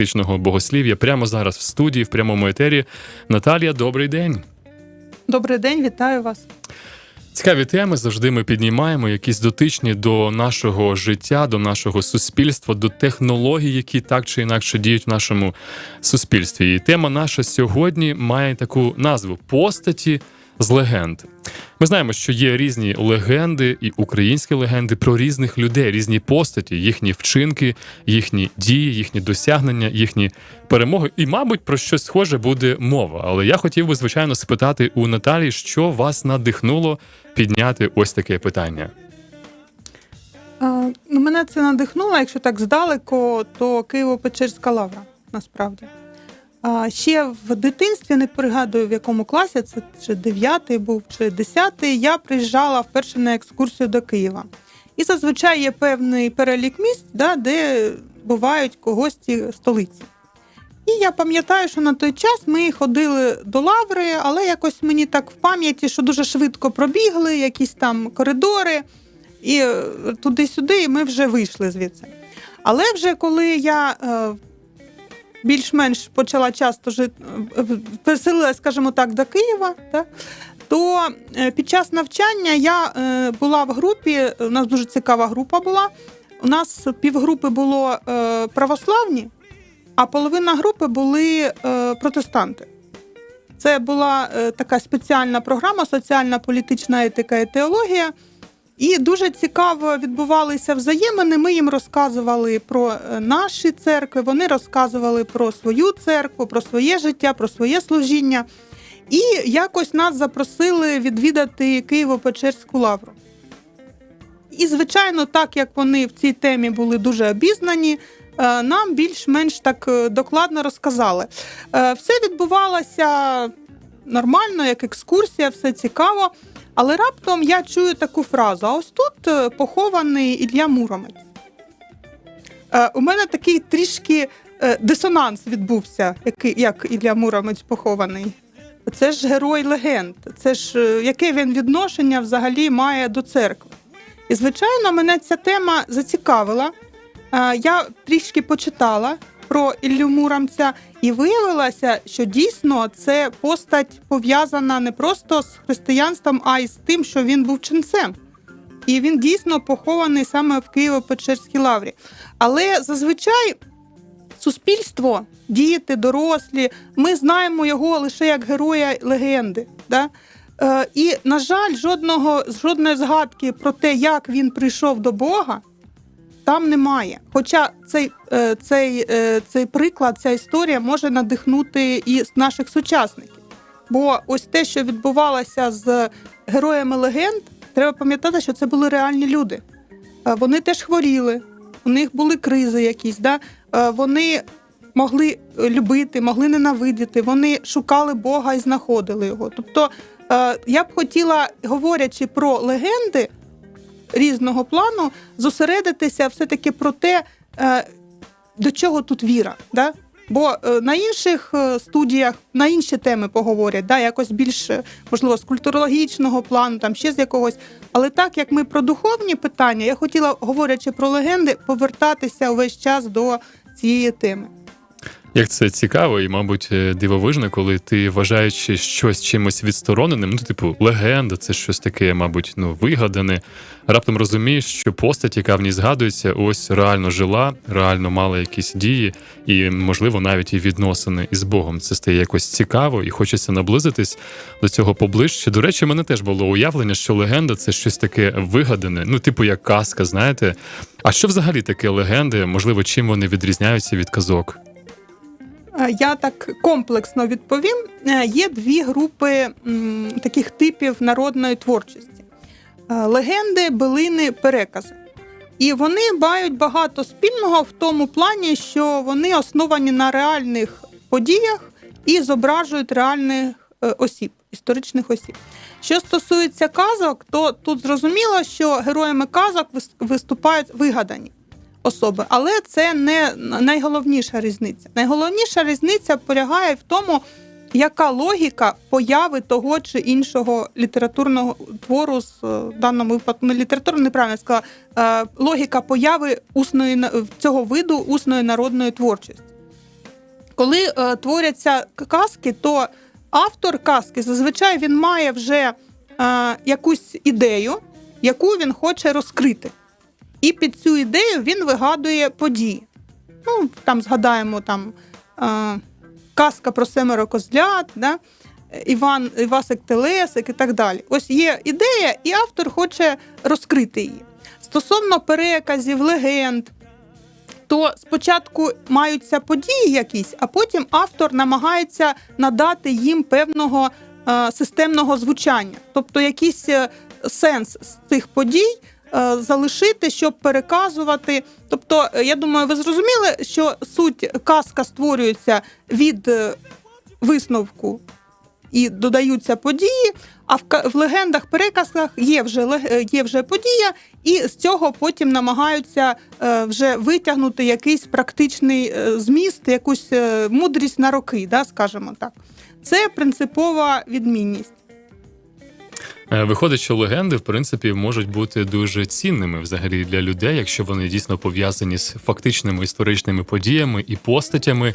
Вічного богослів'я прямо зараз в студії, в прямому етері. Наталія, добрий день. Добрий день, вітаю вас. Цікаві теми завжди ми піднімаємо, якісь дотичні до нашого життя, до нашого суспільства, до технологій, які так чи інакше діють в нашому суспільстві. І тема наша сьогодні має таку назву постаті з легенд. Ми знаємо, що є різні легенди і українські легенди про різних людей, різні постаті, їхні вчинки, їхні дії, їхні досягнення, їхні перемоги. І, мабуть, про щось схоже буде мова. Але я хотів би, звичайно, спитати у Наталії, що вас надихнуло підняти ось таке питання. Е, Ну, мене це надихнуло, якщо так здалеку, то Києво-Печерська лавра, насправді. А ще в дитинстві не пригадую, в якому класі, це чи 9 був, чи 10, я приїжджала вперше на екскурсію до Києва. І зазвичай є певний перелік місць, да, де бувають гості столиці. І я пам'ятаю, що на той час ми ходили до лаври, але якось мені так в пам'яті, що дуже швидко пробігли, якісь там коридори, і е, туди-сюди, і ми вже вийшли звідси. Але вже коли я е, більш-менш почала часто жити, переселилася, скажімо так, до Києва, так, то е, під час навчання я е, була в групі, у нас дуже цікава група була. У нас півгрупи було е, православні, а половина групи були протестанти. Це була така спеціальна програма соціальна політична етика і теологія. І дуже цікаво відбувалися взаємини. Ми їм розказували про е, наші церкви, вони розказували про свою церкву, про своє життя, про своє служіння. І якось нас запросили відвідати Києво-Печерську лавру. І, звичайно, так як вони в цій темі були дуже обізнані, е, нам більш-менш так е, докладно розказали. Все відбувалося нормально, як екскурсія, все цікаво. Але раптом я чую таку фразу: а ось тут е, похований Ілля Муромець. Е, У мене такий трішки е, дисонанс відбувся, як Ілля Муромець похований. Це ж герой легенд, це ж яке він відношення взагалі має до церкви. І, звичайно, мене ця тема зацікавила. Я трішки почитала про Іллю Муромця, і виявилося, що дійсно це постать пов'язана не просто з християнством, а й з тим, що він був ченцем. І він дійсно похований саме в Києво-Печерській лаврі. Але зазвичай суспільство, діти, дорослі, ми знаємо його лише як героя легенди. Да? Е, і, на жаль, жодного, жодної згадки про те, як він прийшов до Бога, там немає. Хоча цей, е, цей, е, цей приклад, ця історія може надихнути і наших сучасників. Бо ось те, що відбувалося з героями легенд, треба пам'ятати, що це були реальні люди. Е, Вони теж хворіли, у них були кризи якісь. Да? Вони могли любити, могли ненавидіти, вони шукали Бога і знаходили його. Тобто я б хотіла, говорячи про легенди різного плану, зосередитися все-таки про те, е, до чого тут віра. Да? Бо е, на інших е, студіях на інші теми поговорять, да, якось більш е, можливо з культурологічного плану, там ще з якогось. Але так як ми про духовні питання, я хотіла, говорячи про легенди, повертатися увесь час до цієї теми. Як це цікаво і, мабуть, е, дивовижно, коли ти вважаючи щось чимось відстороненим, ну, типу, легенда, це щось таке, мабуть, ну, вигадане. Раптом розумієш, що постать, яка в ній згадується, ось реально жила, реально мала якісь дії, і, можливо, навіть і відносини із Богом. Це стає якось цікаво, і хочеться наблизитись до цього поближче. До речі, мене теж було уявлення, що легенда це щось таке вигадане, ну, типу, як казка, знаєте. А що взагалі таке легенди? Можливо, чим вони відрізняються від казок? Е, Я так комплексно відповім. Е, Є дві групи таких типів народної творчості: Е, легенди, билини, перекази. І вони мають багато спільного в тому плані, що вони основані на реальних подіях і зображують реальних осіб, історичних осіб. Що стосується казок, то тут зрозуміло, що героями казок вис- виступають вигадані особи, але це не найголовніша різниця. Найголовніша різниця полягає в тому, яка логіка появи того чи іншого літературного твору з е, в даному випадку не літературно, неправильно сказала, е, логіка появи усної цього виду усної народної творчості. коли е, творяться казки, то автор казки зазвичай він має вже е, якусь ідею, яку він хоче розкрити. І під цю ідею він вигадує події. Ну, там згадаємо там е, казка про семеро козлят, да? Іван, Івасик Телесик і так далі. Ось є ідея, і автор хоче розкрити її. Стосовно переказів, легенд, то спочатку маються події якісь, а потім автор намагається надати їм певного е, системного звучання, тобто якийсь е, сенс з цих подій залишити, щоб переказувати. Тобто, е, я думаю, ви зрозуміли, що суть казка створюється від е, висновку і додаються події. А в, легендах, переказах є вже е, є вже подія, і з цього потім намагаються е, вже витягнути якийсь практичний е, зміст, якусь е, мудрість на роки, да, скажімо так. Це принципова відмінність. Е, Виходить, що легенди, в принципі, можуть бути дуже цінними взагалі для людей, якщо вони дійсно пов'язані з фактичними історичними подіями і постатями,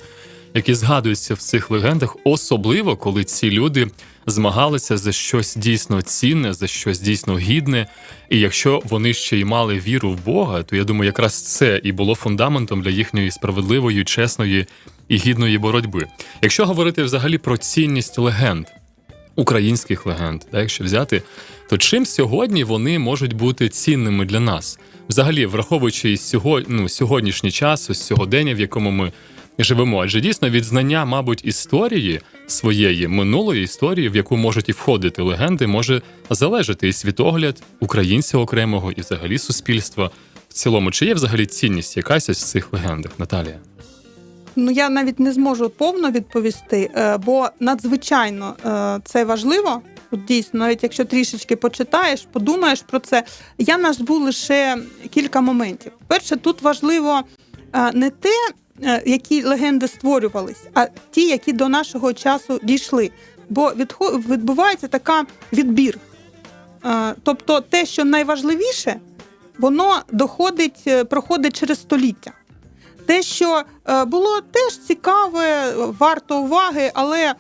які згадуються в цих легендах, особливо коли ці люди змагалися за щось дійсно цінне, за щось дійсно гідне. І якщо вони ще й мали віру в Бога, то я думаю, якраз це і було фундаментом для їхньої справедливої, чесної і гідної боротьби. Якщо говорити взагалі про цінність легенд, українських легенд, да, якщо взяти, то чим сьогодні вони можуть бути цінними для нас? Взагалі, враховуючи і сього, ну, сьогоднішній час, ось сьогодення, в якому ми живемо, адже дійсно від знання, мабуть, історії своєї минулої історії, в яку можуть і входити легенди, може залежати і світогляд українця окремого, і взагалі суспільства в цілому. Чи є взагалі цінність якась в цих легендах, Наталія? Ну я навіть не зможу повно відповісти, е, бо надзвичайно е, це важливо. Дійсно, навіть якщо трішечки почитаєш, подумаєш про це. Я назву лише кілька моментів. Перше, тут важливо е, не те, які легенди створювались, а ті, які до нашого часу дійшли. Бо відбувається така відбір. Тобто, те, що найважливіше, воно доходить, проходить через століття те, що е, було теж цікаве, варто уваги, але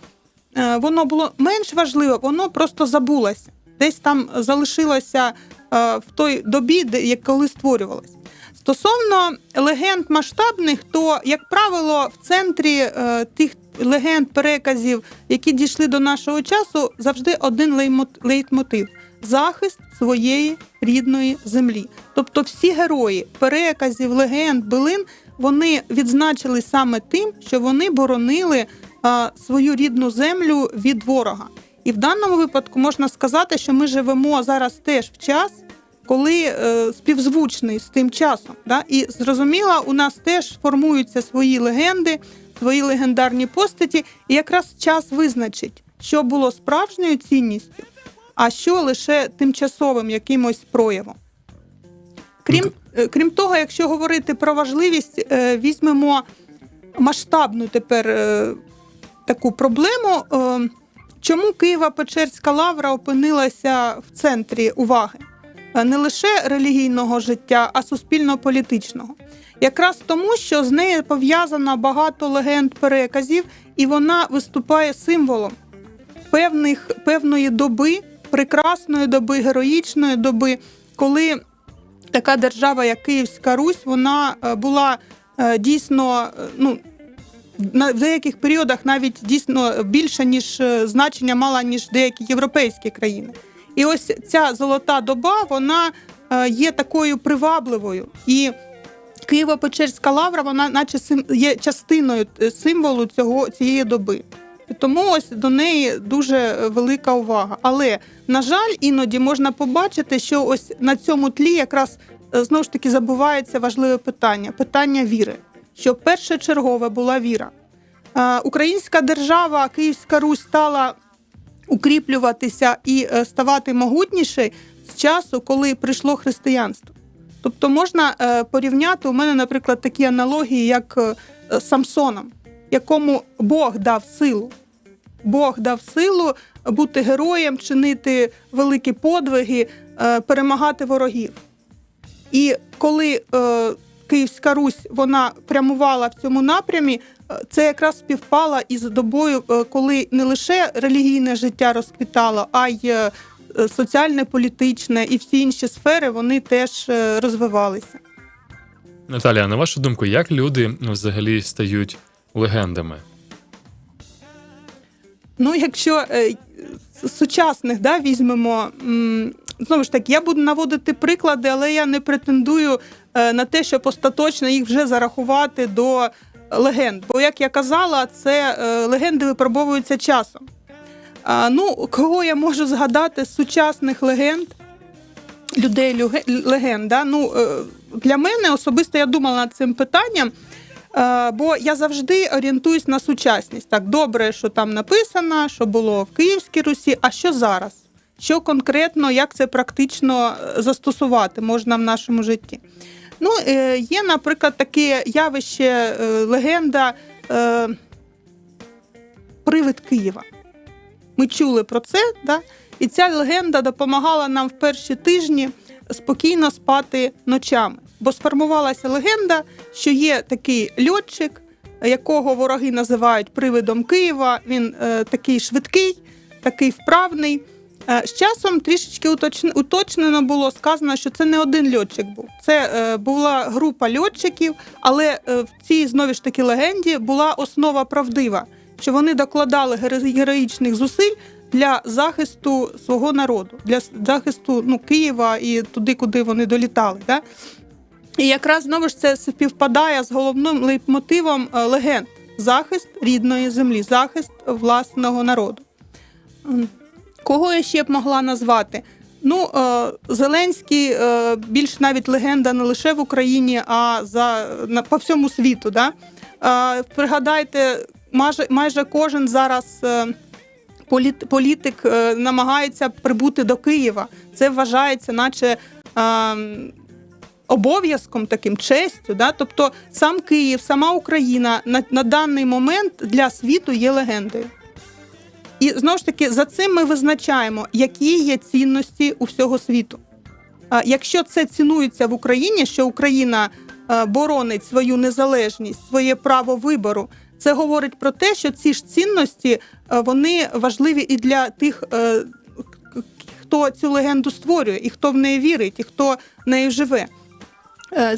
е, воно було менш важливе, воно просто забулося. Десь там залишилося е, в той добі, як коли створювалось. Стосовно легенд масштабних, то, як правило, в центрі е, тих легенд, переказів, які дійшли до нашого часу, завжди один лейтмотив захист своєї рідної землі. Тобто всі герої переказів, легенд, билин вони відзначили саме тим, що вони боронили свою рідну землю від ворога. І в даному випадку можна сказати, що ми живемо зараз теж в час, коли е, співзвучний з тим часом. Да? І зрозуміло, у нас теж формуються свої легенди, свої легендарні постаті, і якраз час визначить, що було справжньою цінністю, а що лише тимчасовим якимось проявом. Крім, е, крім того, якщо говорити про важливість, е, візьмемо масштабну тепер е, таку проблему. Чому Києво-Печерська лавра опинилася в центрі уваги не лише релігійного життя, а суспільно-політичного? Якраз тому, що з нею пов'язано багато легенд переказів, і вона виступає символом певних, певної доби, прекрасної доби, героїчної доби, коли така держава, як Київська Русь, вона е, була е, дійсно е, ну. На в деяких періодах навіть дійсно більше ніж значення мала ніж деякі європейські країни. І ось ця золота доба вона є такою привабливою. І Києво-Печерська лавра, вона, наче сим, є частиною символу цього цієї доби. Тому ось до неї дуже велика увага. Але на жаль, іноді можна побачити, що ось на цьому тлі якраз е, знову ж таки забувається важливе питання питання віри. Що першочергове була віра. Е, Українська держава, Київська Русь стала укріплюватися і е, ставати могутніше з часу, коли прийшло християнство. Тобто можна е, порівняти у мене, наприклад, такі аналогії, як е, Самсоном, якому Бог дав силу. Бог дав силу бути героєм, чинити великі подвиги, е, перемагати ворогів. І коли е, Київська Русь вона прямувала в цьому напрямі, е, це якраз співпало із добою, коли не лише релігійне життя розквітало, а й соціальне, політичне і всі інші сфери вони теж розвивалися. Наталія, на вашу думку, як люди взагалі стають легендами? Ну, якщо е, з сучасних да, візьмемо, знову ж таки, я буду наводити приклади, але я не претендую е, на те, щоб остаточно їх вже зарахувати до легенд. Бо, як я казала, це е, легенди випробовуються часом. Ну, кого я можу згадати з сучасних легенд, людей легенд, да? ну, е, для мене особисто я думала над цим питанням. Е, Бо я завжди орієнтуюсь на сучасність. Так, добре, що там написано, що було в Київській Русі, а що зараз? Що конкретно, як це практично е, застосувати можна в нашому житті? Ну, е, є, наприклад, таке явище, легенда Привид Києва. Ми чули про це, да? і ця легенда допомагала нам в перші тижні спокійно спати ночами. Бо сформувалася легенда, що є такий льотчик, якого вороги називають привидом Києва. Він е, такий швидкий, такий вправний. Е, з часом трішечки уточнено було сказано, що це не один льотчик був. Це е, була група льотчиків, але е, в цій знову ж таки легенді була основа правдива, що вони докладали геро- героїчних зусиль для захисту свого народу, для захисту ну, Києва і туди, куди вони долітали. Да? І якраз знову ж це співпадає з головним лейтмотивом е, легенд: захист рідної землі, захист власного народу. Кого я ще б могла назвати? Ну, е, Зеленський е, більш навіть легенда не лише в Україні, а за, по всьому світу. Да? Пригадайте, майже, майже кожен зараз. Політ- політик намагається прибути до Києва. Це вважається, наче е, обов'язком таким честю. Да? Тобто сам Київ, сама Україна на, на даний момент для світу є легендою. І знову ж таки, за цим ми визначаємо, які є цінності у всього світу. А Якщо це цінується в Україні, що Україна боронить свою незалежність, своє право вибору, це говорить про те, що ці ж цінності вони важливі і для тих, е, хто цю легенду створює, і хто в неї вірить, і хто нею живе. Е,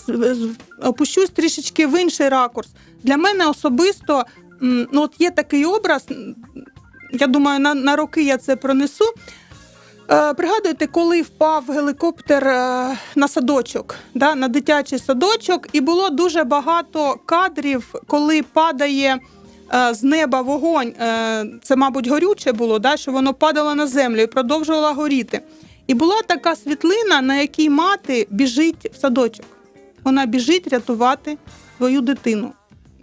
Опущусь трішечки в інший ракурс. Для мене особисто ну, от є такий образ. Я думаю, на, на роки я це пронесу. Е, Пригадуєте, коли впав гелікоптер е, на садочок, да, на дитячий садочок, і було дуже багато кадрів, коли падає е, з неба вогонь. Е, Це, мабуть, горюче було, да, що воно падало на землю і продовжувало горіти. І була така світлина, на якій мати біжить в садочок. Вона біжить рятувати свою дитину.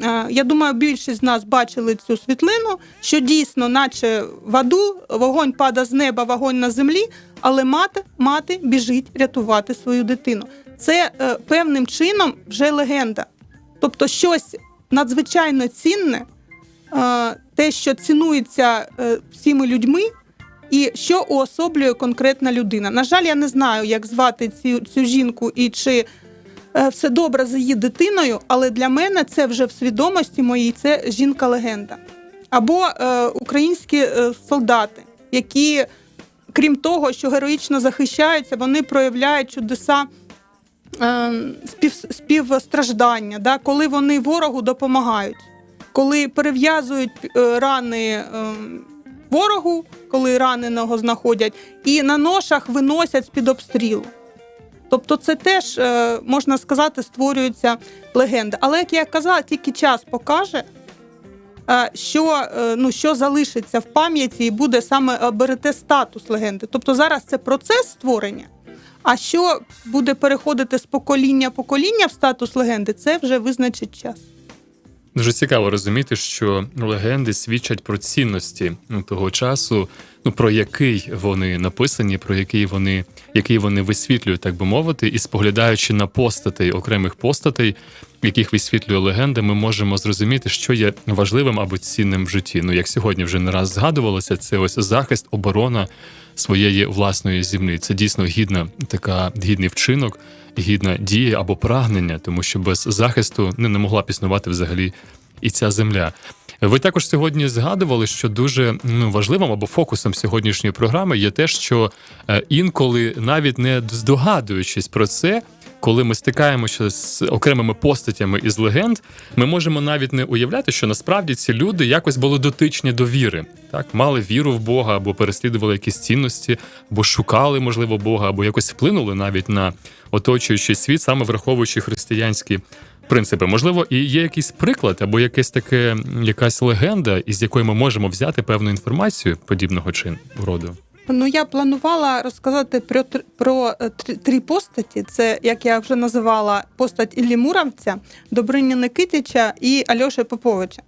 Е, Я думаю, більшість з нас бачили цю світлину, що дійсно, наче в аду, вогонь пада з неба, вогонь на землі, але мати, мати біжить рятувати свою дитину. Це е, певним чином вже легенда. Тобто щось надзвичайно цінне, е, те, що цінується всіми людьми, і що уособлює конкретна людина. На жаль, я не знаю, як звати цю, цю жінку і чи все добре з її дитиною, але для мене це вже в свідомості моїй це жінка-легенда. Або е, українські е, солдати, які, крім того, що героїчно захищаються, вони проявляють чудеса е, спів, співстраждання, да, коли вони ворогу допомагають, коли перев'язують е, рани е, ворогу, коли раненого знаходять, і на ношах виносять з-під обстрілу. Тобто, це теж е, можна сказати, створюється легенда. Але як я казала, тільки час покаже, е, що, е, ну, що залишиться в пам'яті і буде саме берете статус легенди. Тобто зараз це процес створення. А що буде переходити з покоління покоління в статус легенди, це вже визначить час. Дуже цікаво розуміти, що легенди свідчать про цінності ну, того часу, ну про який вони написані, про який вони, який вони висвітлюють, так би мовити, і споглядаючи на постатей окремих постатей, яких висвітлює легенда, ми можемо зрозуміти, що є важливим або цінним в житті. Ну як сьогодні вже не раз згадувалося, це ось захист, оборона своєї власної землі. Це дійсно гідна така гідний вчинок, гідна дія або прагнення, тому що без захисту не, не могла б існувати взагалі і ця земля. Ви також сьогодні згадували, що дуже ну, важливим або фокусом сьогоднішньої програми є те, що е, інколи, навіть не здогадуючись про це, коли ми стикаємося з окремими постатями із легенд, ми можемо навіть не уявляти, що насправді ці люди якось були дотичні до віри, так мали віру в Бога, або переслідували якісь цінності, або шукали, можливо, Бога, або якось вплинули навіть на оточуючий світ, саме враховуючи християнські принципи. Можливо, і є якийсь приклад, або якесь таке, якась легенда, із якої ми можемо взяти певну інформацію подібного чину роду. Ну, я планувала розказати про, про е, три, постаті. Це, як я вже називала, постать Іллі Муравця, Добрині Никитича і Альоши Поповича.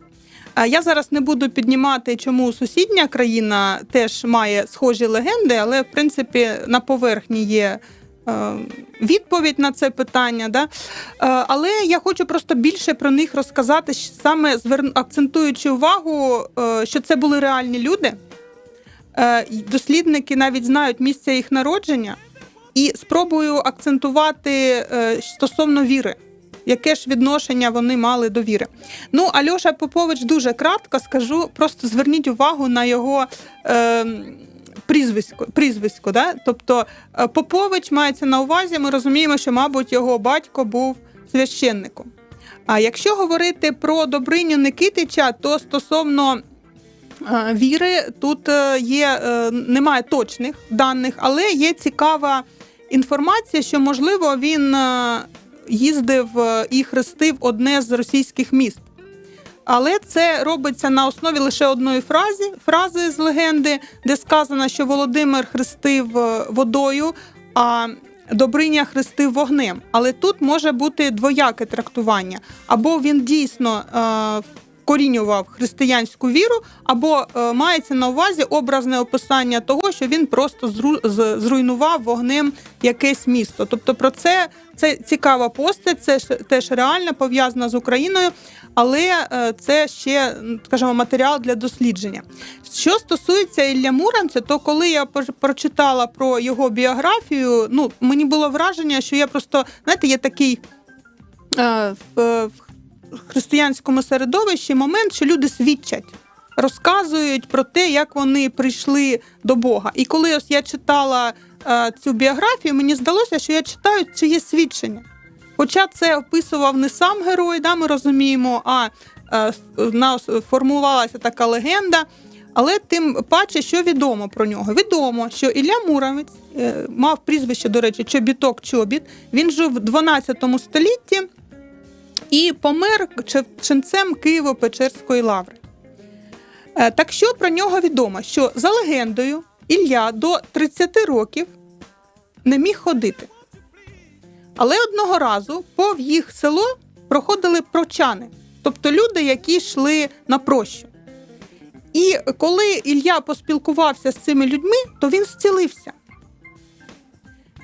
Я зараз не буду піднімати, чому сусідня країна теж має схожі легенди, але в принципі на поверхні є е, відповідь на це питання. Да? Е, Але я хочу просто більше про них розказати, саме акцентуючи увагу, що це були реальні люди. Е, Дослідники навіть знають місце їх народження, і спробую акцентувати е, стосовно віри. Яке ж відношення вони мали до віри? Ну, Альоша Попович дуже кратко скажу, просто зверніть увагу на його е, прізвисько. прізвисько да? Тобто е, Попович мається на увазі, ми розуміємо, що, мабуть, його батько був священником. А якщо говорити про Добриню Никитича, то стосовно віри тут е, є, е, немає точних даних, але є цікава інформація, що можливо він е, їздив е, і хрестив одне з російських міст. Але це робиться на основі лише одної фрази, фрази з легенди, де сказано, що Володимир хрестив е, водою, а Добриня хрестив вогнем. Але тут може бути двояке трактування. Або він дійсно е, вкорінював християнську віру, або е, мається на увазі образне описання того, що він просто зруйнував вогнем якесь місто. Тобто про це це цікава постать, це теж реально пов'язана з Україною, але е, це ще, скажімо, матеріал для дослідження. Що стосується Ілля Муромця, то коли я прочитала про його біографію, ну мені було враження, що я просто знаєте, є такий. Християнському середовищі момент, що люди свідчать, розказують про те, як вони прийшли до Бога. І коли ось я читала е, цю біографію, мені здалося, що я читаю чиє свідчення. Хоча це описував не сам герой, да, ми розуміємо, а е, нас формувалася така легенда. Але тим паче, що відомо про нього? Відомо, що Ілля Муромець е, мав прізвище, до речі, Чобіток Чобіт. Він жив в 12 столітті і помер че- ченцем Києво-Печерської лаври. Е, Так що про нього відомо? Що за легендою Ілля до 30 років не міг ходити. Але одного разу пов їх село проходили прочани, тобто люди, які йшли на прощу. І коли Ілля поспілкувався з цими людьми, то він зцілився.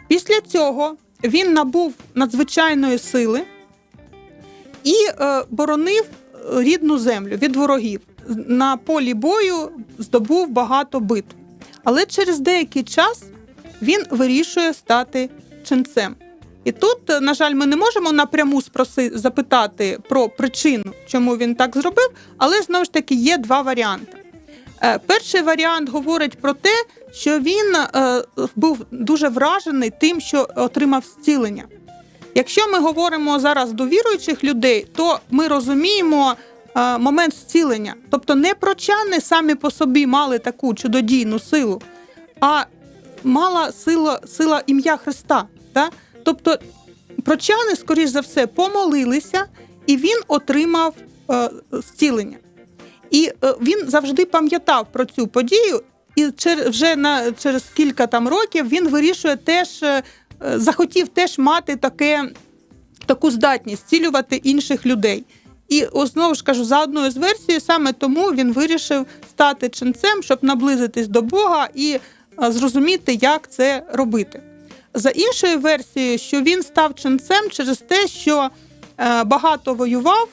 Після цього він набув надзвичайної сили і е, боронив е, рідну землю від ворогів. На полі бою здобув багато битв. Але через деякий час він вирішує стати ченцем. І тут, е, на жаль, ми не можемо напряму спроси, запитати про причину, чому він так зробив, але знову ж таки є два варіанти. Перший варіант говорить про те, що він був дуже вражений тим, що отримав зцілення. Якщо ми говоримо зараз до віруючих людей, то ми розуміємо е, момент зцілення. Тобто не прочани самі по собі мали таку чудодійну силу, а мала сила, сила ім'я Христа. Да? Тобто прочани, скоріш за все, помолилися, і він отримав е, зцілення. І е, він завжди пам'ятав про цю подію, і чер, вже на, через кілька там років він вирішує теж, е, захотів теж мати таке, таку здатність зцілювати інших людей. І знову ж кажу, за одною з версій, саме тому він вирішив стати ченцем, щоб наблизитись до Бога і е, зрозуміти, як це робити. За іншою версією, що він став ченцем через те, що е, багато воював,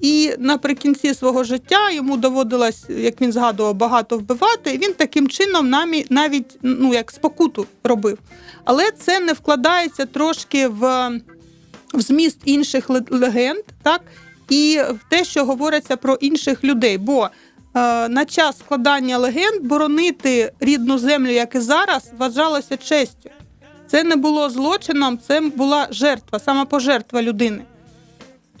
і наприкінці свого життя йому доводилось, як він згадував, багато вбивати. І він таким чином намі- навіть ну як спокуту робив. Але це не вкладається трошки в, в зміст інших легенд, так і в те, що говориться про інших людей. Бо е, на час складання легенд боронити рідну землю, як і зараз, вважалося честю. Це не було злочином, це була жертва, самопожертва людини.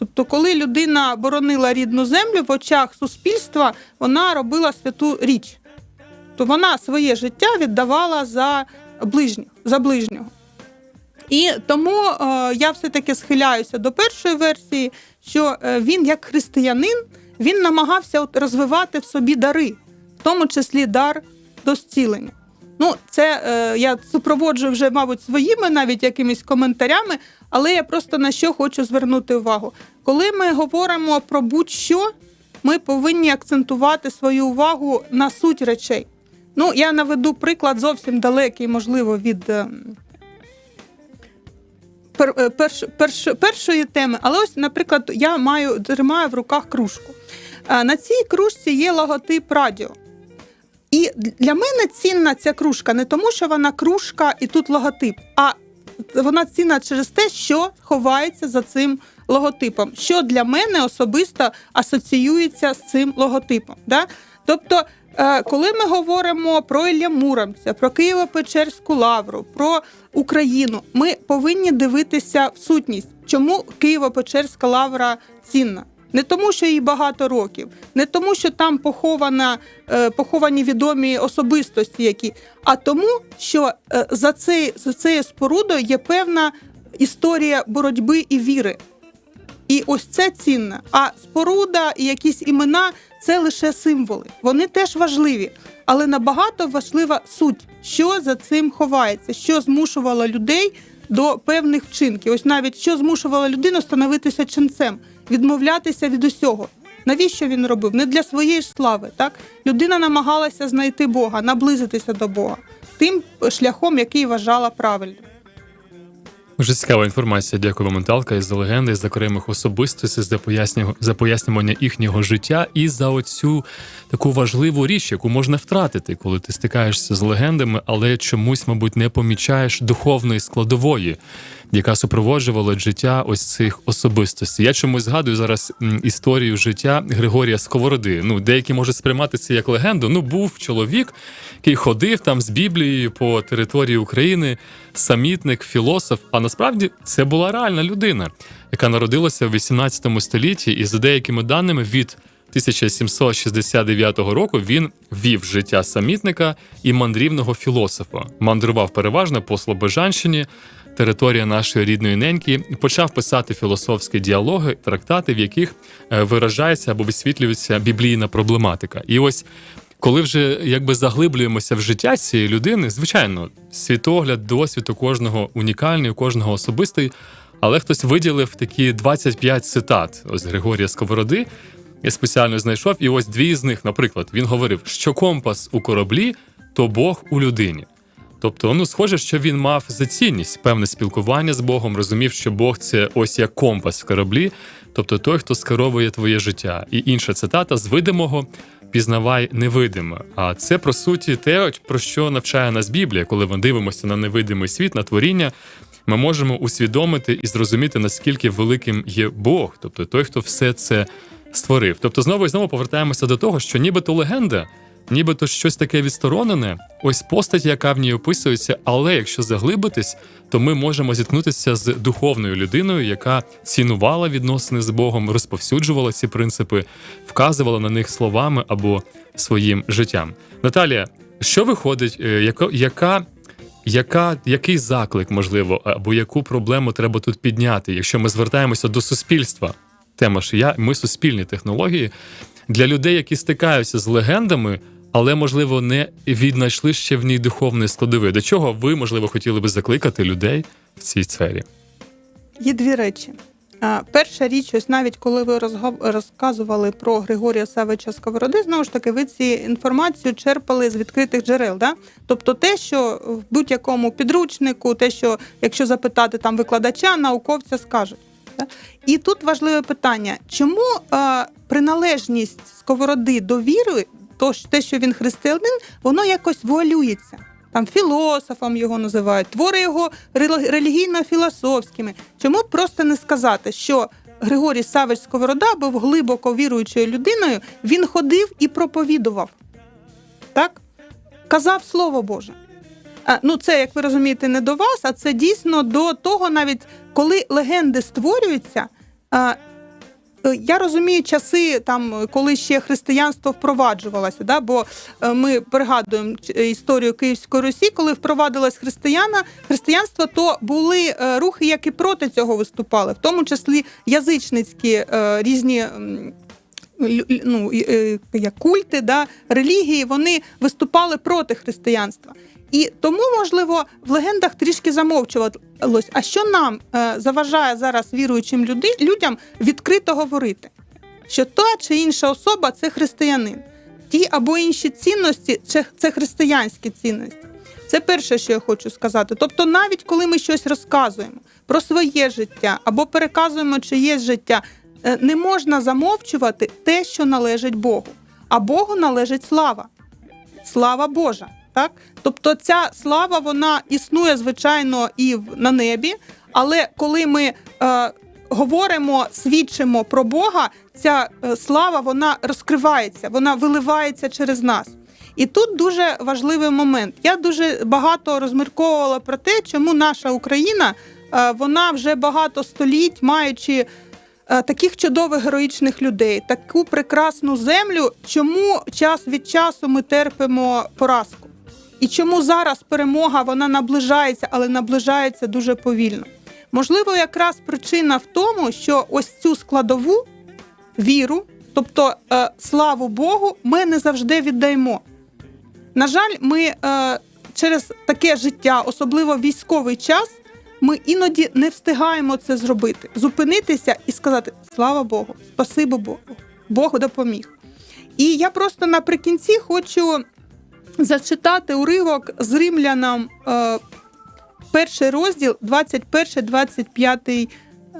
Тобто, коли людина боронила рідну землю в очах суспільства, вона робила святу річ. То вона своє життя віддавала за ближніх, за ближнього. І тому е, я все-таки схиляюся до першої версії, що е, він, як християнин, він намагався от розвивати в собі дари, в тому числі дар до зцілення. Ну, це е, я супроводжую вже, мабуть, своїми навіть якимись коментарями, але я просто на що хочу звернути увагу. Коли ми говоримо про будь-що, ми повинні акцентувати свою увагу на суть речей. Ну, я наведу приклад зовсім далекий, можливо, від е, пер, е, перш, перш, першої теми. Але ось, наприклад, я маю тримаю в руках кружку. Е, На цій кружці є логотип радіо. І для мене цінна ця кружка не тому, що вона кружка і тут логотип, а вона цінна через те, що ховається за цим логотипом, що для мене особисто асоціюється з цим логотипом. Да? Тобто, е, коли ми говоримо про Ілля Муромця, про Києво-Печерську лавру, про Україну, ми повинні дивитися в сутність, чому Києво-Печерська лавра цінна. Не тому, що їй багато років, не тому, що там похована, е, поховані відомі особистості, які, а тому, що е, за, цей, за цією спорудою є певна історія боротьби і віри. І ось це цінне. А споруда і якісь імена це лише символи. Вони теж важливі, але набагато важлива суть, що за цим ховається, що змушувало людей до певних вчинків. Ось навіть що змушувало людину становитися ченцем, відмовлятися від усього. Навіщо він робив? Не для своєї ж слави. Так людина намагалася знайти Бога, наблизитися до Бога тим шляхом, який вважала правильним. Дуже цікава інформація. Дякую вам, Наталка, і за легенди, і за окремих особистостей, за пояснення, за пояснювання їхнього життя і за оцю таку важливу річ, яку можна втратити, коли ти стикаєшся з легендами, але чомусь, мабуть, не помічаєш духовної складової, яка супроводжувала життя ось цих особистостей. Я чомусь згадую зараз історію життя Григорія Сковороди. Ну, деякі можуть сприймати це як легенду. Ну, був чоловік, який ходив там з Біблією по території України, самітник, філософ. А насправді це була реальна людина, яка народилася в 18 столітті, і за деякими даними від 1769 року він вів життя самітника і мандрівного філософа. Мандрував переважно по Слобожанщині, територія нашої рідної неньки, і почав писати філософські діалоги, трактати, в яких е, виражається або висвітлюється біблійна проблематика. І ось коли вже якби заглиблюємося в життя цієї людини, звичайно, світогляд, досвід у кожного унікальний, у кожного особистий, але хтось виділив такі 25 цитат ось Григорія Сковороди. Я спеціально знайшов, і ось дві з них, наприклад, він говорив, що компас у кораблі, то Бог у людині. Тобто, ну, схоже, що він мав за цінність певне спілкування з Богом, розумів, що Бог це ось як компас в кораблі, тобто той, хто скеровує твоє життя. І інша цитата з видимого пізнавай невидиме. А це про суті те, про що навчає нас Біблія, коли ми дивимося на невидимий світ, на творіння. Ми можемо усвідомити і зрозуміти, наскільки великим є Бог, тобто той, хто все це створив. Тобто, знову і знову повертаємося до того, що нібито легенда, нібито щось таке відсторонене, ось постать, яка в ній описується, але якщо заглибитись, то ми можемо зіткнутися з духовною людиною, яка цінувала відносини з Богом, розповсюджувала ці принципи, вказувала на них словами або своїм життям. Наталія, що виходить, е, яка, яка яка, який заклик, можливо, або яку проблему треба тут підняти, якщо ми звертаємося до суспільства? Тема ж я, ми суспільні технології для людей, які стикаються з легендами, але, можливо, не віднайшли ще в ній духовної складової. До чого ви, можливо, хотіли би закликати людей в цій сфері? Є дві речі. Перша річ, ось навіть коли ви розказували про Григорія Савича Сковороди, знову ж таки, ви ці інформацію черпали з відкритих джерел. Да? Тобто те, що в будь-якому підручнику, те, що якщо запитати там викладача, науковця скажуть. Да? І тут важливе питання: чому а, приналежність Сковороди до віри, то те, що він християнин, воно якось вуалюється. Там філософом його називають, твори його релі- релігійно-філософськими. Чому просто не сказати, що Григорій Савич Сковорода був глибоко віруючою людиною, він ходив і проповідував. Так? Казав Слово Боже. А, ну, це, як ви розумієте, не до вас, а це дійсно до того, навіть коли легенди створюються. А, я розумію часи, там, коли ще християнство впроваджувалося, да? бо е, ми пригадуємо е, історію Київської Русі, коли впровадилось християна, християнство, то були е, рухи, які проти цього виступали, в тому числі язичницькі е, різні. Ну, е, як культи, да, релігії, вони виступали проти християнства. І тому, можливо, в легендах трішки замовчувалось. А що нам е, заважає зараз віруючим люди, людям відкрито говорити? Що та чи інша особа це християнин, ті або інші цінності це, християнські цінності. Це перше, що я хочу сказати. Тобто, навіть коли ми щось розказуємо про своє життя або переказуємо чиєсь життя, е, не можна замовчувати те, що належить Богу. А Богу належить слава. Слава Божа. Так? Тобто ця слава вона існує, звичайно, і на небі, але коли ми е, говоримо, свідчимо про Бога, ця е, слава вона розкривається, вона виливається через нас. І тут дуже важливий момент. Я дуже багато розмірковувала про те, чому наша Україна е, вона вже багато століть, маючи е, таких чудових героїчних людей, таку прекрасну землю, чому час від часу ми терпимо поразку? І чому зараз перемога вона наближається, але наближається дуже повільно? Можливо, якраз причина в тому, що ось цю складову віру, тобто е, славу Богу, ми не завжди віддаємо. На жаль, ми е, через таке життя, особливо військовий час, ми іноді не встигаємо це зробити, зупинитися і сказати Слава Богу, спасибо Богу, Бог допоміг. І я просто наприкінці хочу зачитати уривок з римлянам, е, перший розділ, 21-25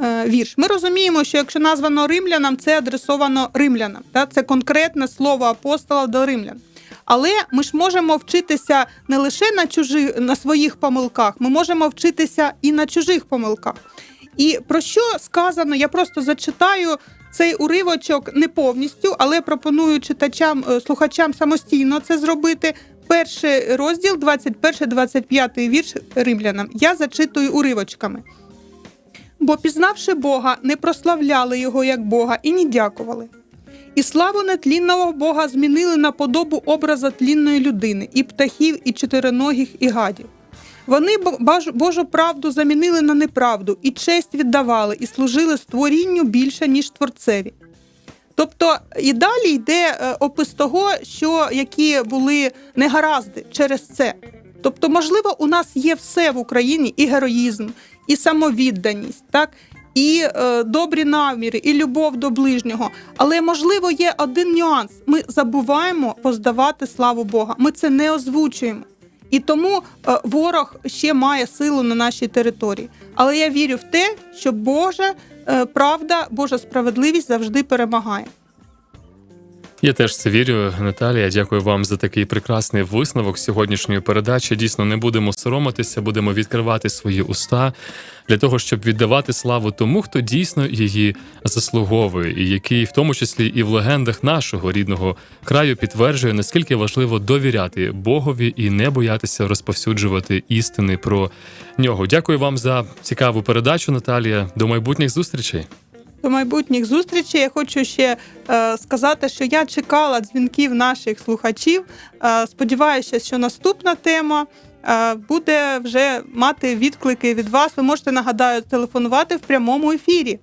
е, вірш. Ми розуміємо, що якщо названо римлянам, це адресовано римлянам. Це конкретне слово апостола до римлян. Але ми ж можемо вчитися не лише на чужих, на своїх помилках, ми можемо вчитися і на чужих помилках. І про що сказано? Я просто зачитаю цей уривочок не повністю, але пропоную читачам, е, слухачам самостійно це зробити. Перший розділ, 21-25 вірш римлянам. Я зачитую уривочками. Бо, пізнавши Бога, не прославляли його як Бога і не дякували. І славу нетлінного Бога змінили на подобу образа тлінної людини, і птахів, і чотириногих, і гадів. Вони Божу правду замінили на неправду, і честь віддавали, і служили створінню більше, ніж творцеві. Тобто і далі йде е, опис того, що які були негаразди через це. Тобто, можливо, у нас є все в Україні: і героїзм, і самовідданість, так, і е, добрі наміри, і любов до ближнього. Але можливо є один нюанс: ми забуваємо воздавати славу Бога. Ми це не озвучуємо. І тому е, ворог ще має силу на нашій території. Але я вірю в те, що Божа е, правда, Божа справедливість завжди перемагає. Я теж це вірю, Наталія. Дякую вам за такий прекрасний висновок сьогоднішньої передачі. Дійсно, не будемо соромитися, будемо відкривати свої уста для того, щоб віддавати славу тому, хто дійсно її заслуговує, і який, в тому числі, і в легендах нашого рідного краю підтверджує, наскільки важливо довіряти Богові і не боятися розповсюджувати істини про нього. Дякую вам за цікаву передачу, Наталія. До майбутніх зустрічей. До майбутніх зустрічей я хочу ще е, сказати, що я чекала дзвінків наших слухачів. Е, сподіваюся, що наступна тема е, буде вже мати відклики від вас. Ви можете нагадаю телефонувати в прямому ефірі